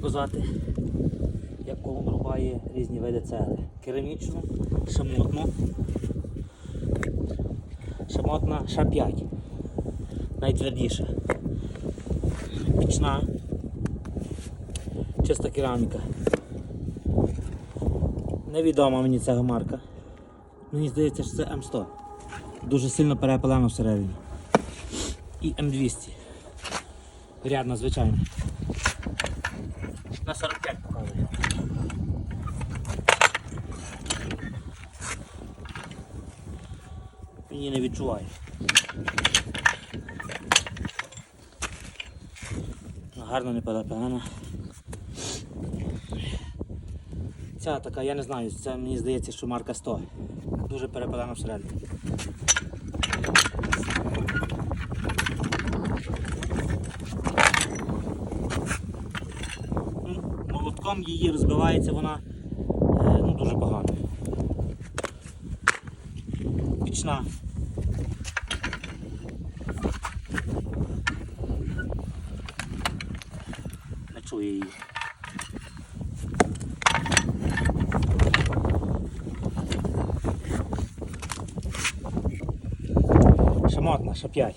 показати, як колон рубає різні види цегли. Керамічну, шамотну, шамотна Ша-5, найтвердіша. Пічна, чиста кераміка. Невідома мені ця марка. Мені здається, що це М100. Дуже сильно перепалено всередині. І М200. Рядно, звичайно. На 45 показує. Її не відчуваю. Гарно не перепалена. Ця така, я не знаю, це мені здається, що марка 100. Дуже перепалена всередині. Ну, її розбивається вона е, ну, дуже погано. Пічна. Не чую її. Шамотна, ша 5.